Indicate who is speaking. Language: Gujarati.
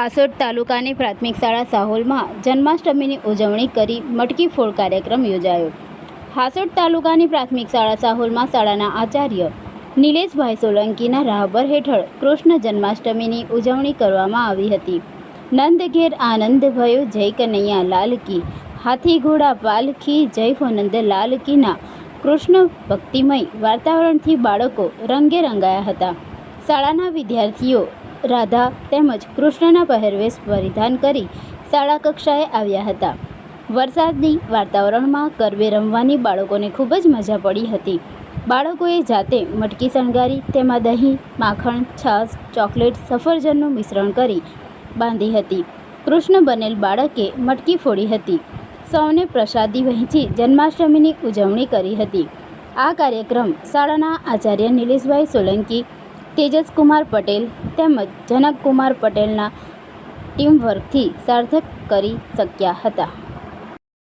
Speaker 1: હાસોડ તાલુકાની પ્રાથમિક શાળા સાહોલમાં જન્માષ્ટમીની ઉજવણી કરી મટકી ફોડ કાર્યક્રમ યોજાયો. હાસોટ તાલુકાની પ્રાથમિક શાળા સાહોલમાં શાળાના આચાર્ય નિલેશભાઈ સોલંકીના રાહબર હેઠળ કૃષ્ણ જન્માષ્ટમીની ઉજવણી કરવામાં આવી હતી. નંદ ઘેર જય કનૈયા લાલ કી, હાથી ઘોડા પાલખી જય હો નંદ લાલ કીના કૃષ્ણ ભક્તિમય વાતાવરણથી બાળકો રંગે રંગાયા હતા. શાળાના વિદ્યાર્થીઓ રાધા તેમજ કૃષ્ણના પહેરવેશ પરિધાન કરી શાળા કક્ષાએ આવ્યા હતા. વરસાદની વાતાવરણમાં ગરબે રમવાની બાળકોને ખૂબ જ મજા પડી હતી. બાળકોએ જાતે મટકી શણગારી, તેમાં દહીં, માખણ, છાશ, ચોકલેટ, સફરજનનું મિશ્રણ કરી બાંધી હતી. કૃષ્ણ બનેલ બાળકે મટકી ફોડી હતી. સૌને પ્રસાદી વહેંચી જન્માષ્ટમીની ઉજવણી કરી હતી. આ કાર્યક્રમ શાળાના આચાર્ય નિલેશભાઈ સોલંકી તેજસકુમાર પટેલ તેમજ જનકકુમાર પટેલના ટીમવર્કથી સાર્થક કરી શક્યા હતા.